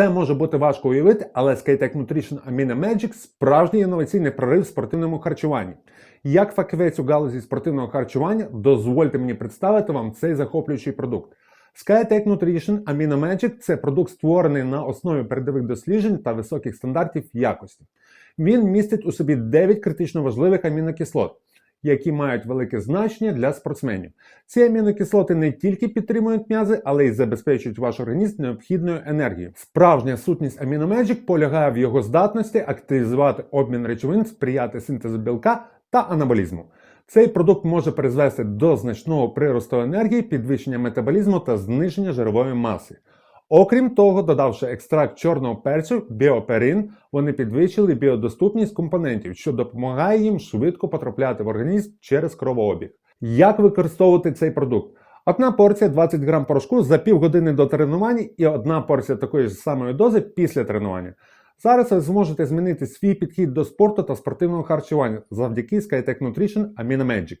Це може бути важко уявити, але Skytech Nutrition Amino Magic – справжній інноваційний прорив в спортивному харчуванні. Як фахівець у галузі спортивного харчування, дозвольте мені представити вам цей захоплюючий продукт. Skytech Nutrition Amino Magic – це продукт, створений на основі передових досліджень та високих стандартів якості. Він містить у собі 9 критично важливих амінокислот, які мають велике значення для спортсменів. Ці амінокислоти не тільки підтримують м'язи, але й забезпечують ваш організм необхідною енергією. Справжня сутність Magic полягає в його здатності активізувати обмін речовин, сприяти синтезу білка та анаболізму. Цей продукт може призвести до значного приросту енергії, підвищення метаболізму та зниження жирової маси. Окрім того, додавши екстракт чорного перцю біоперин, вони підвищили біодоступність компонентів, що допомагає їм швидко потрапляти в організм через кровообіг. Як використовувати цей продукт? Одна порція 20 грам порошку за півгодини до тренування і одна порція такої ж самої дози після тренування. Зараз ви зможете змінити свій підхід до спорту та спортивного харчування завдяки Skytech Nutrition Amino Magic.